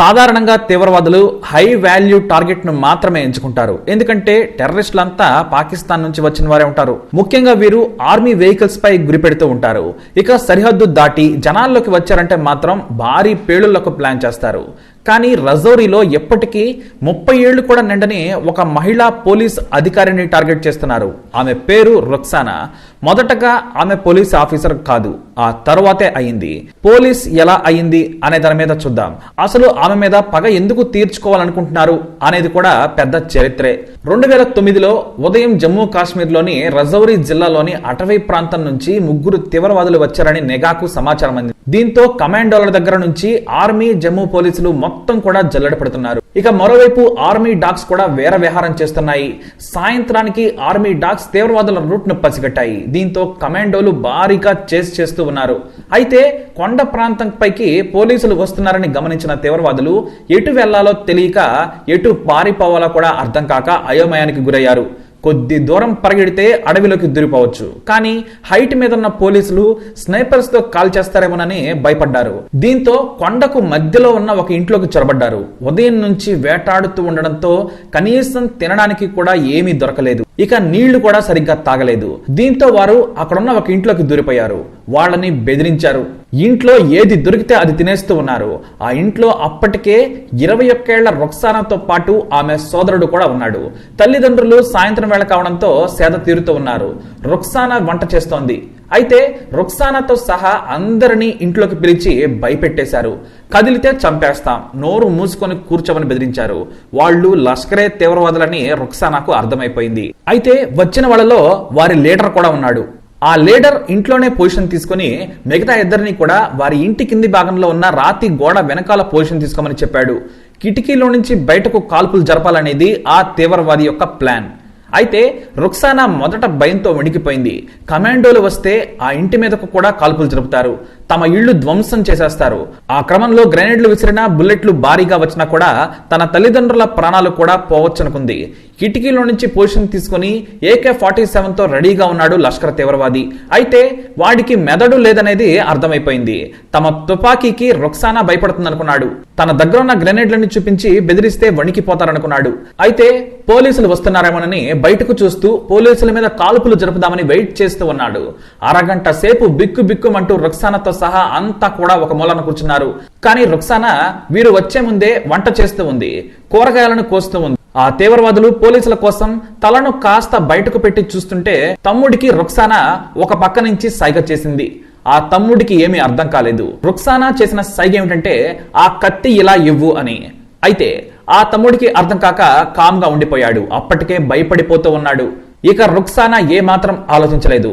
సాధారణంగా తీవ్రవాదులు high value టార్గెట్ను మాత్రమే ఎంచుకుంటారు. ఎందుకంటే టెర్రరిస్టులంతా పాకిస్తాన్ నుంచి వచ్చిన వారే ఉంటారు. ముఖ్యంగా వీరు ఆర్మీ వెహికల్స్ పై గురిపెడుతూ ఉంటారు. ఇక సరిహద్దు దాటి జనాల్లోకి వచ్చారంటే మాత్రం భారీ పేలుళ్ళకు ప్లాన్ చేస్తారు. కానీ రజౌరీలో ఎప్పటికీ ముప్పై ఏళ్ళు కూడా నిండని ఒక మహిళా పోలీస్ అధికారిని టార్గెట్ చేస్తున్నారు. ఆమె పేరు రుక్సానా. మొదటగా ఆమె పోలీస్ ఆఫీసర్ కాదు. ఆ తర్వాతే అయింది. పోలీస్ ఎలా అయింది అనే దాని మీద చూద్దాం. అసలు ఆమె మీద పగ ఎందుకు తీర్చుకోవాలనుకుంటున్నారు అనేది కూడా పెద్ద చరిత్రే. రెండు వేల తొమ్మిదిలో ఉదయం జమ్మూ కాశ్మీర్లోని రజౌరీ జిల్లాలోని అటవీ ప్రాంతం నుంచి ముగ్గురు తీవ్రవాదులు వచ్చారని నెగాకు సమాచారం అంది. దీంతో కమాండోల దగ్గర నుంచి ఆర్మీ జమ్మూ పోలీసులు మొత్తం కూడా జల్లెడ పడుతున్నారు ఇక మరోవైపు ఆర్మీ డాగ్స్ కూడా వేర విహారం చేస్తున్నాయి. సాయంత్రానికి ఆర్మీ డాగ్స్ తీవ్రవాదుల రూట్ను పసిగట్టాయి. దీంతో కమాండోలు భారీగా చేస్ చేస్తూ ఉన్నారు. అయితే కొండ ప్రాంతం పైకి పోలీసులు వస్తున్నారని గమనించిన తీవ్రవాదులు ఎటు వెళ్ళాలో తెలియక ఎటు పారిపోవాలో కూడా అర్థం కాక అయోమయానికి గురయ్యారు. కొద్ది దూరం పరిగెడితే అడవిలోకి దూరిపోవచ్చు. కానీ హైట్ మీద ఉన్న పోలీసులు స్నైపర్స్తో కాల్ చేస్తారేమోనని భయపడ్డారు. దీంతో కొండకు మధ్యలో ఉన్న ఒక ఇంట్లోకి చొరబడ్డారు. ఉదయం నుంచి వేటాడుతూ ఉండడంతో కనీసం తినడానికి కూడా ఏమీ దొరకలేదు. ఇక నీళ్ళు కూడా సరిగ్గా తాగలేదు. దీంతో వారు అక్కడున్న ఒక ఇంట్లోకి దూరిపోయారు. వాళ్ళని బెదిరించారు. ఇంట్లో ఏది దొరికితే అది తినేస్తూ ఉన్నారు. ఆ ఇంట్లో అప్పటికే ఇరవై ఒక్కేళ్ళ రుక్సానాతో పాటు ఆమె సోదరుడు కూడా ఉన్నాడు. తల్లిదండ్రులు సాయంత్రం వేళ కావడంతో సేద తీరుతూ ఉన్నారు. రుక్సానా వంట చేస్తోంది. అయితే రుక్సానాతో సహా అందరినీ ఇంట్లోకి పిలిచి భయపెట్టేశారు. కదిలితే చంపేస్తాం నోరు మూసుకొని కూర్చోమని బెదిరించారు. వాళ్ళు లష్కరే తీవ్రవాదులని రుక్సానాకు అర్థమైపోయింది. అయితే వచ్చిన వాళ్ళలో వారి లీడర్ కూడా ఉన్నాడు. ఆ లీడర్ ఇంట్లోనే పొజిషన్ తీసుకుని మిగతా ఇద్దరిని కూడా వారి ఇంటి కింది భాగంలో ఉన్న రాతి గోడ వెనకాల పొజిషన్ తీసుకోమని చెప్పాడు. కిటికీలో నుంచి బయటకు కాల్పులు జరపాలనేది ఆ తీవ్రవాది యొక్క ప్లాన్. అయితే రుక్సానా మొదట భయంతో వణికిపోయింది. కమాండోలు వస్తే ఆ ఇంటి మీదకు కూడా కాల్పులు జరుపుతారు. తమ ఇళ్ళు ధ్వంసం చేసేస్తారు. ఆ క్రమంలో గ్రెనేడ్లు విసిరినా బుల్లెట్లు భారీగా వచ్చినా కూడా తన తల్లిదండ్రుల ప్రాణాలు కూడా పోవచ్చనుకుంది. కిటికీలో నుంచి పొజిషన్ తీసుకుని ఏకే ఫార్టీ సెవెన్తో రెడీగా ఉన్నాడు లష్కర్ తీవ్రవాది. అయితే వాడికి మెదడు లేదనేది అర్థమైపోయింది. తమ తుపాకీకి రుక్సానా భయపడుతుందనుకున్నాడు. తన దగ్గర ఉన్న గ్రెనేడ్లను చూపించి బెదిరిస్తే వణికిపోతారనుకున్నాడు. అయితే పోలీసులు వస్తున్నారేమోనని బయటకు చూస్తూ పోలీసుల మీద కాల్పులు జరుపుదామని వెయిట్ చేస్తూ ఉన్నాడు. అరగంట సేపు బిక్కు బిక్కుమంటూ రుక్సానాతో సహా అంతా కూడా ఒక మూలన కూర్చున్నారు. కానీ రుక్సానా వీరు వచ్చే ముందే వంట చేస్తూ ఉంది కూరగాయలను కోస్తూ ఉంది. ఆ తీవ్రవాదులు పోలీసుల కోసం తలను కాస్త బయటకు పెట్టి చూస్తుంటే తమ్ముడికి రుక్సానా ఒక పక్క నుంచి సైగ చేసింది. ఆ తమ్ముడికి ఏమీ అర్థం కాలేదు. రుక్సానా చేసిన సైగ ఏమిటంటే ఆ కత్తి ఇలా ఇవ్వు అని. అయితే ఆ తమ్ముడికి అర్థం కాక కామ్గా ఉండిపోయాడు. అప్పటికే భయపడిపోతూ ఉన్నాడు. ఇక రుక్సానా ఏమాత్రం ఆలోచించలేదు.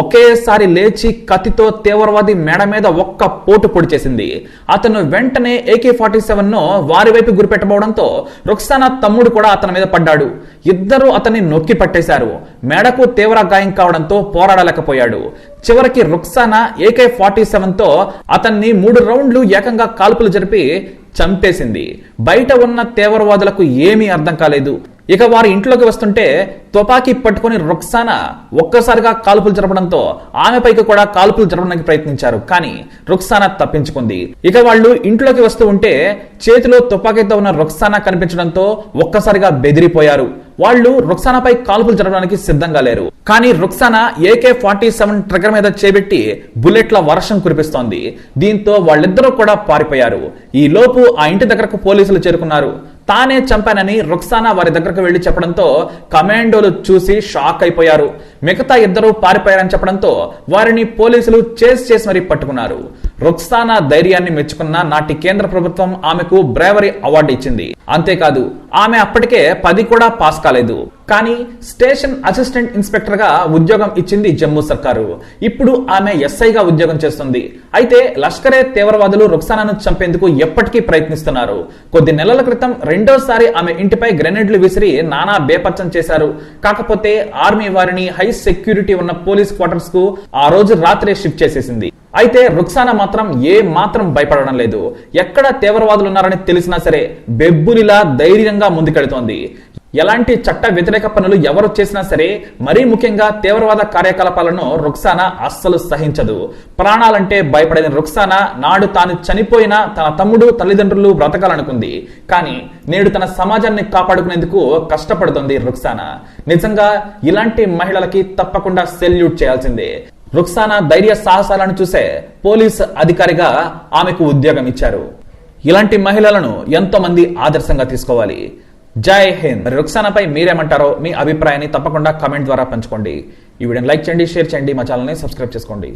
ఒకేసారి లేచి కత్తితో తీవ్రవాది మెడ మీద ఒక్క పోటు పొడి చేసింది. అతను వెంటనే ఏకే ఫార్టీ సెవెన్ను వారి వైపు గురిపెట్టబోవడంతో రుక్సానా తమ్ముడు కూడా అతని మీద పడ్డాడు. ఇద్దరు అతన్ని నొక్కి పట్టేశారు. మెడకు తీవ్ర గాయం కావడంతో పోరాడలేకపోయాడు. చివరికి రుక్సానా ఏకే ఫార్టీ సెవెన్తో అతన్ని మూడు రౌండ్లు ఏకంగా కాల్పులు జరిపి చంపేసింది. బయట ఉన్న తీవ్రవాదులకు ఏమీ అర్థం కాలేదు. ఇక వారి ఇంట్లోకి వస్తుంటే తుపాకీ పట్టుకుని రుక్సానా ఒక్కసారిగా కాల్పులు జరపడంతో ఆమెపైకి కూడా కాల్పులు జరపడానికి ప్రయత్నించారు. కానీ రుక్సానా తప్పించుకుంది. ఇక వాళ్ళు ఇంట్లోకి వస్తూ ఉంటే చేతిలో తుపాకీతో ఉన్న రుక్సానా కనిపించడంతో ఒక్కసారిగా బెదిరిపోయారు. వాళ్ళు రుక్సానాపై కాల్పులు జరపడానికి సిద్ధంగా లేరు. కానీ Ruksana AK forty seven trigger మీద చేపెట్టి బుల్లెట్ల వర్షం కురిపిస్తోంది. దీంతో వాళ్ళిద్దరూ కూడా పారిపోయారు. ఈ లోపు ఆ ఇంటి దగ్గరకు పోలీసులు చేరుకున్నారు. తానే చంపానని రుక్సానా వారి దగ్గరకు వెళ్ళి చెప్పడంతో కమాండోలు చూసి షాక్ అయిపోయారు. మిగతా ఇద్దరు పారిపోయారని చెప్పడంతో వారిని పోలీసులు చేస్ చేసి మరీ పట్టుకున్నారు. రుక్సానా ధైర్యాన్ని మెచ్చుకున్న నాటి కేంద్ర ప్రభుత్వం ఆమెకు బ్రేవరీ అవార్డు ఇచ్చింది. అంతేకాదు ఆమె అప్పటికే పది కూడా పాస్ కాలేదు. కానీ స్టేషన్ అసిస్టెంట్ ఇన్స్పెక్టర్గా ఉద్యోగం ఇచ్చింది జమ్మూ సర్కారు. ఇప్పుడు ఆమె ఎస్ఐగా ఉద్యోగం చేస్తుంది. అయితే లష్కరే తీవ్రవాదులు రుక్సానాను చంపేందుకు ఎప్పటికీ ప్రయత్నిస్తున్నారు. కొద్ది నెలల క్రితం రెండోసారి ఆమె ఇంటిపై గ్రెనేడ్లు విసిరి నానా బేపర్చం చేశారు. కాకపోతే ఆర్మీ వారిని హై సెక్యూరిటీ ఉన్న పోలీస్ క్వార్టర్స్కు ఆ రోజు రాత్రే షిఫ్ట్ చేసేసింది. అయితే రుక్సానా మాత్రం ఏ మాత్రం భయపడడం లేదు. ఎక్కడ తీవ్రవాదులు ఉన్నారని తెలిసినా సరే బెబ్బులిలా ధైర్యంగా ముందుకెడుతోంది. ఎలాంటి చట్ట వ్యతిరేక పనులు ఎవరు చేసినా సరే మరీ ముఖ్యంగా తీవ్రవాద కార్యకలాపాలను రుక్సానా అస్సలు సహించదు. ప్రాణాలంటే భయపడేది రుక్సానా నాడు తాను చనిపోయినా తన తమ్ముడు తల్లిదండ్రులు బ్రతకాలనుకుంది. కానీ నేడు తన సమాజాన్ని కాపాడుకునేందుకు కష్టపడుతుంది రుక్సానా. నిజంగా ఇలాంటి మహిళలకి తప్పకుండా సెల్యూట్ చేయాల్సిందే. రుక్సానా ధైర్య సాహసాలను చూసే పోలీస్ అధికారిగా ఆమెకు ఉద్యోగం ఇచ్చారు. ఇలాంటి మహిళలను ఎంతో మంది ఆదర్శంగా తీసుకోవాలి. జై హింద్. మరి రుక్సానాపై మీరేమంటారో మీ అభిప్రాయాన్ని తప్పకుండా కమెంట్ ద్వారా పంచుకోండి. ఈ వీడియోని లైక్ చేయండి షేర్ చేయండి మా ఛానల్ని సబ్స్క్రైబ్ చేసుకోండి.